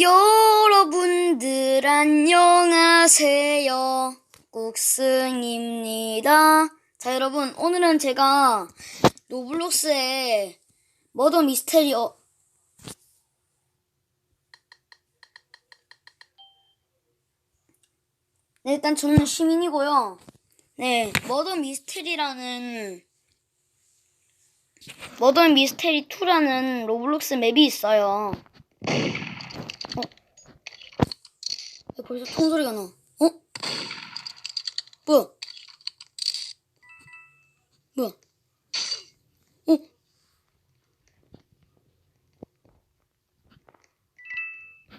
여러분들 안녕하세요. 꾹승입니다. 자, 여러분, 오늘은 제가 로블록스의 머더 미스테리 어 네, 일단 저는 시민이고요. 네, 머더 미스테리라는 머더 미스테리 2라는 로블록스 맵이 있어요. 벌써 총소리가 나? 어? 뭐야? 뭐야? 어?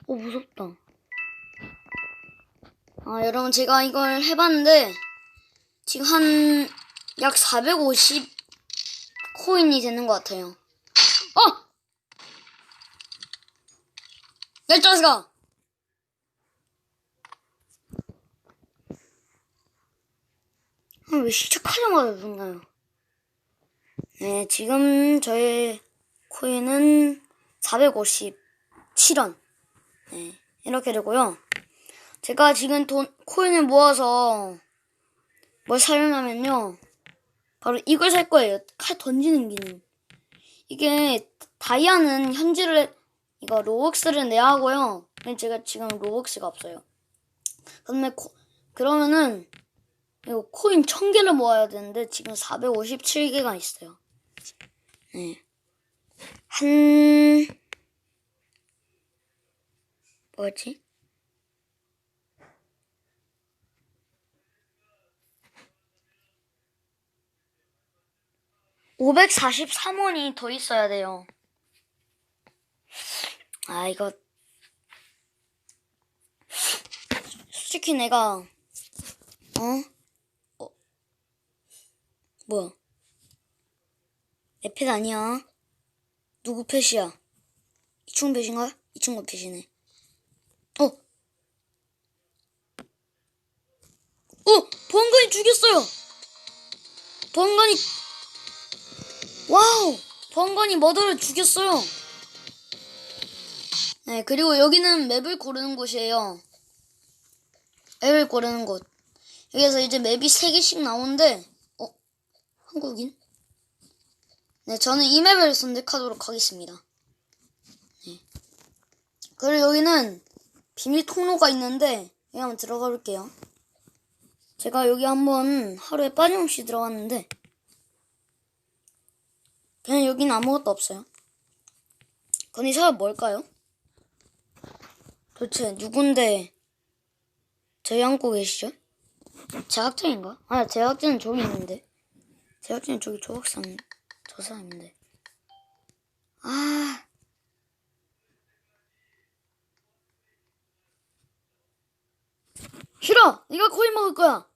어, 무섭다. 아, 여러분, 제가 이걸 해봤는데, 지금 한, 약 450 코인이 되는 것 같아요. 어! 야, 이 자식아! 왜 시작하자마자 죽나요? 네, 지금 저의 코인은 457원. 네, 이렇게 되고요. 제가 지금 돈, 코인을 모아서 뭘 사려냐면요. 바로 이걸 살 거예요. 칼 던지는 기능. 이게 다이아는 현질을 이거 로벅스를 내야 하고요. 근데 제가 지금 로벅스가 없어요. 코, 그러면은 이거 코인 1000개를 모아야 되는데 지금 457개가 있어요. 네. 한 뭐였지? (543원이) 더 있어야 돼요 아 이거 솔직히 내가 어? 어? 뭐야 내 펫 아니야 누구 펫이야 이 친구 펫인가? 이 친구 펫이네 어? 어! 보안관이 죽였어요 보안관이 와우 보안관이 머더를 죽였어요 네, 그리고 여기는 맵을 고르는 곳이에요. 맵을 고르는 곳. 여기서 이제 맵이 3개씩 나오는데, 어? 한국인? 네, 저는 이 맵을 선택하도록 하겠습니다. 네. 그리고 여기는 비밀 통로가 있는데, 여기 한번 들어가 볼게요. 제가 여기 한번 하루에 빠짐없이 들어갔는데, 그냥 여기는 아무것도 없어요. 건이 사업 뭘까요? 도대체 누군데 저희 안고 계시죠? 제학자인가? 아, 제학자는 저기 있는데. 제학자는 저기 조각상 저 사람인데. 아. 싫어! 네가 코인 먹을 거야!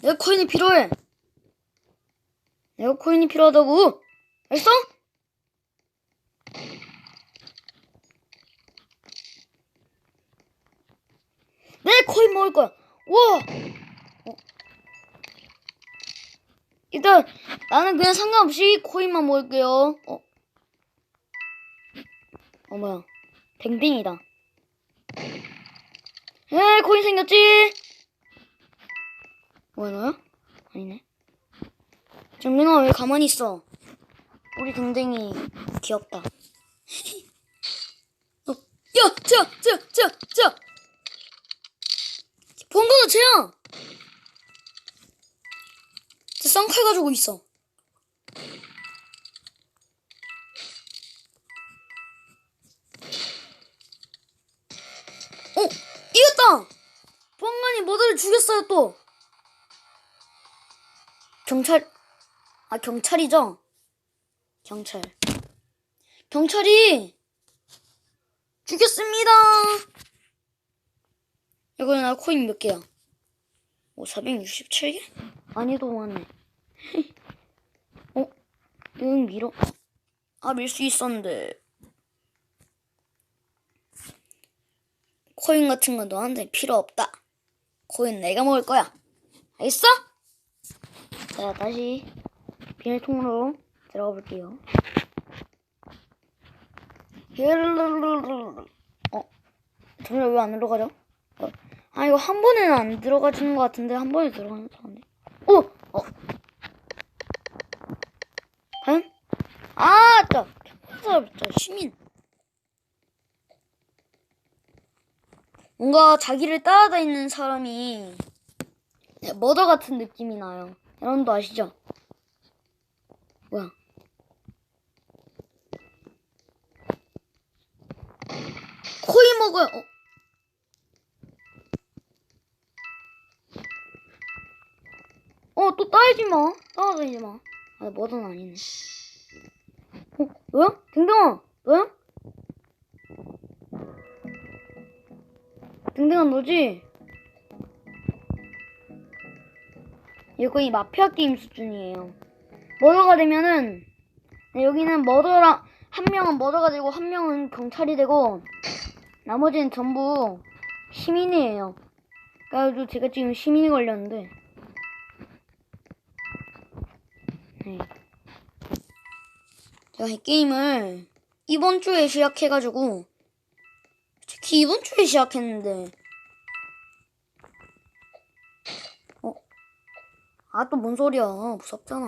내가 코인이 필요해! 내가 코인이 필요하다고! 알았어? 내 코인 먹을 거야. 우와. 일단 나는 그냥 상관없이 코인만 먹을게요. 어. 어 뭐야? 댕댕이다. 에 코인 생겼지? 뭐야 너야? 아니네. 정민아 왜 가만히 있어? 우리 댕댕이 귀엽다. 어. 야, 자, 자, 자, 자. 본거는 쟤야! 쟤 쌍칼 가지고 있어. 어, 이겼다! 보안관이 모두를 죽였어요, 또! 경찰, 아, 경찰이죠? 경찰. 경찰이 죽였습니다! 이거 나 코인 몇 개야? 오, 467개? 많이도 많네. 어? 응, 밀어. 아, 밀 수 있었는데. 코인 같은 건 너한테 필요 없다. 코인 내가 먹을 거야. 알겠어? 자, 다시 비밀통으로 들어가 볼게요. 어? 진짜 왜안 들어가죠? 어, 아 이거 한 번에는 안 들어가지는 것 같은데 한 번에 들어가는 것 같은데. 오, 어. 과연? 아, 나 진짜 시민. 뭔가 자기를 따라다니는 사람이 네, 머더 같은 느낌이 나요. 여러분도 아시죠? 뭐야? 코이 먹어요. 어. 어, 또 따르지 마. 따라다니지 마. 아, 뭐든 아니네. 어, 너야? 댕댕아, 너야? 댕댕아, 너지? 이거 거의 마피아 게임 수준이에요. 머더가 되면은, 네, 여기는 머더랑, 한 명은 머더가 되고, 한 명은 경찰이 되고, 나머지는 전부 시민이에요. 그래가지고 제가 지금 시민이 걸렸는데, 네. 제가 이 게임을 이번 주에 시작해가지고 특히 이번 주에 시작했는데 어? 아 또 뭔 소리야 무섭잖아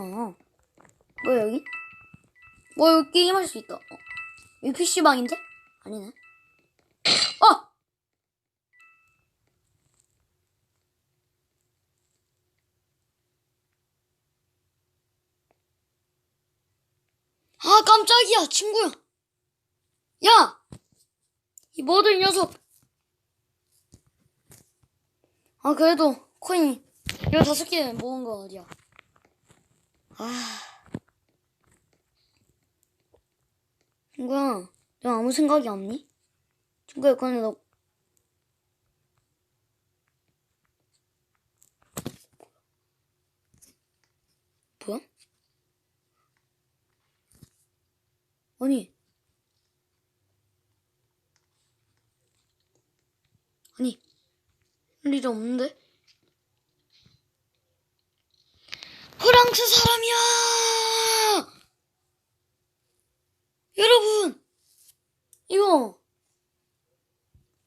뭐야 여기? 뭐 여기 게임할 수 있다 어? 여기 PC방인데? 아니네 어! 아 깜짝이야 친구야 야! 이 머들 녀석 아 그래도 코인 이거 다섯 개 모은 거 어디야 아 친구야 너 아무 생각이 없니? 친구야 근데 너 뭐야? 아니. 아니. 할 일이 없는데? 프랑스 사람이야! 여러분! 이거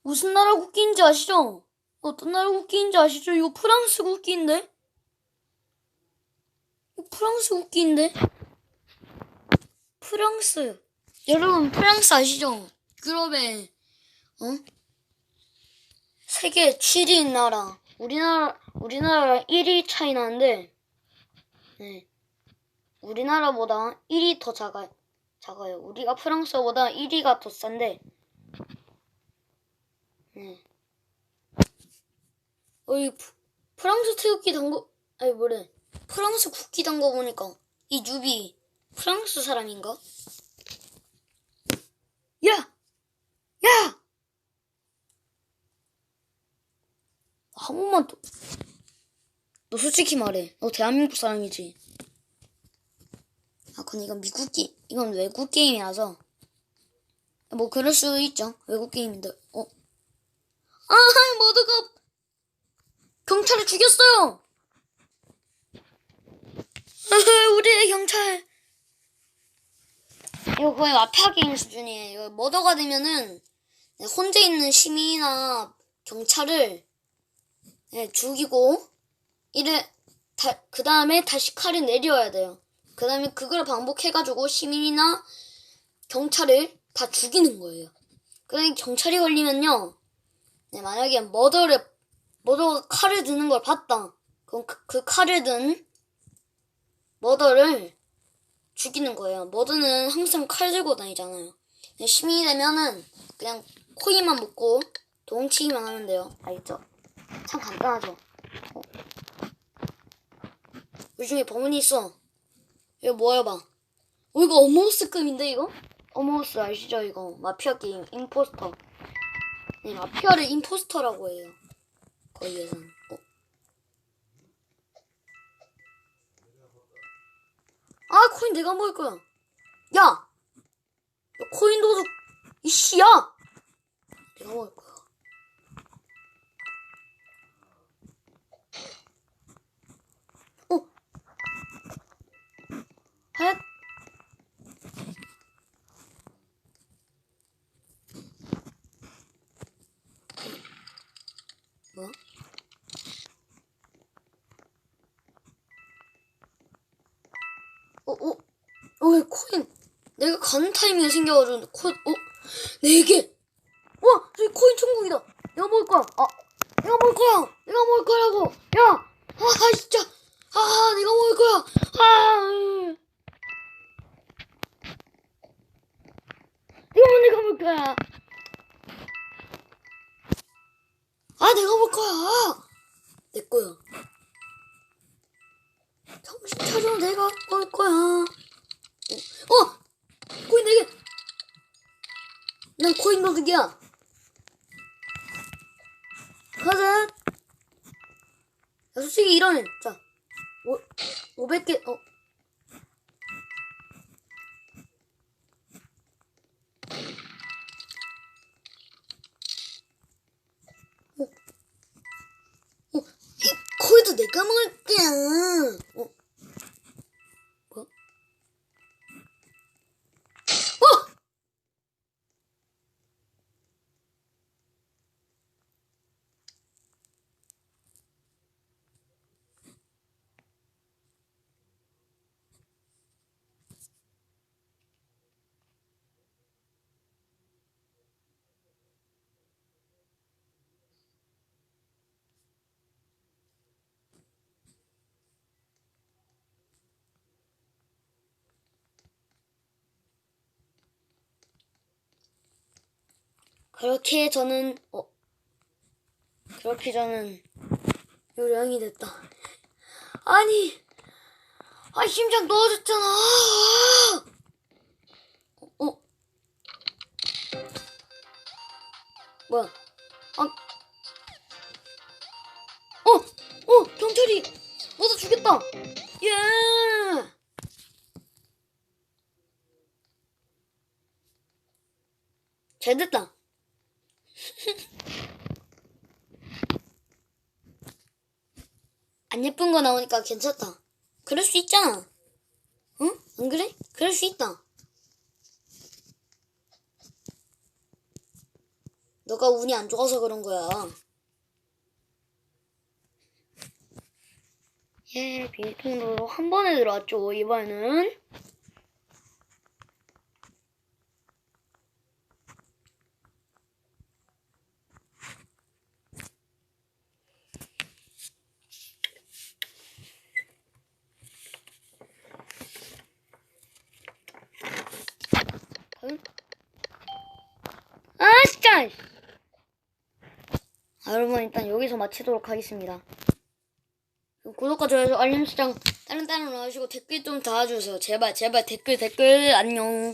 무슨 나라 국기인지 아시죠? 어떤 나라 국기인지 아시죠? 이거 프랑스 국기인데? 프랑스 국기인데? 프랑스 여러분 프랑스 아시죠? 유럽에 어? 세계 7위인 나라 우리나라 우리나라랑 1위 차이 나는데 네. 우리나라보다 1위 더 작아 작아요. 우리가 프랑스보다 1위가 더 싼데 네. 어이 프- 프랑스 태극기 단거 아니 뭐래 프랑스 국기 단거 보니까 이 뉴비 프랑스 사람인가? 야! 야! 한 번만 더. 너 솔직히 말해. 너 대한민국 사람이지? 아, 근데 이건 미국 게 이건 외국 게임이라서. 뭐, 그럴 수 있죠. 외국 게임인데, 어? 아, 모두가 경찰을 죽였어요! 아, 우리의 경찰. 이거 거의 마피아 게임 수준이에요. 이거 머더가 되면은 네, 혼자 있는 시민이나 경찰을 네, 죽이고 이래 그 다음에 다시 칼을 내려야 돼요. 그 다음에 그걸 반복해가지고 시민이나 경찰을 다 죽이는 거예요. 그러니 경찰이 걸리면요, 네, 만약에 머더를 머더가 칼을 드는 걸 봤다. 그럼 그, 그 칼을 든 머더를 죽이는 거예요. 머드는 항상 칼 들고 다니잖아요. 근데 시민이 되면은 그냥 코인만 먹고 도움치기만 하면 돼요. 알겠죠? 참 간단하죠. 어. 우리 중에 범인이 있어. 이거 뭐야 봐. 어 이거 어머우스급인데 이거? 어머우스 아시죠 이거? 마피아 게임 임포스터. 네 마피아를 임포스터라고 해요. 거기에서는. 어. 아 코인 내가 먹을 거야. 야, 야 코인 도둑 이씨야. 먹을 거야. 오! 헷! 뭐? 어, 어, 어, 왜 코인? 내가 가는 타이밍에 생겨가지고, 코, 어? 네 개! 거야 아 내가 먹을 거야 내 거야 정신 차려 내가 먹을 거야 어 코인 네 개. 난 코인 도둑이야. 가자. 야, 솔직히 이러네. 자, 오, 500개, 어. 어, 코인도 내가 먹을 거야. 어, 뭐? 어! 그렇게 저는 어 그렇게 저는 요령이 됐다. 아니, 아 심장 넣어줬잖아. 어, 어. 뭐야? 아, 어, 어 경찰이 모두 죽였다. 예. 잘 됐다. 안 예쁜 거 나오니까 괜찮다. 그럴 수 있잖아. 응? 안 그래? 그럴 수 있다. 너가 운이 안 좋아서 그런 거야. 예, 빈통도로 한 번에 들어왔죠. 이번에는. 아, 진짜! 아, 여러분, 일단 여기서 마치도록 하겠습니다. 구독과 좋아요, 알림 설정, 다른 다른 넣으시고 댓글 좀 달아주세요. 제발, 제발, 댓글, 댓글, 안녕.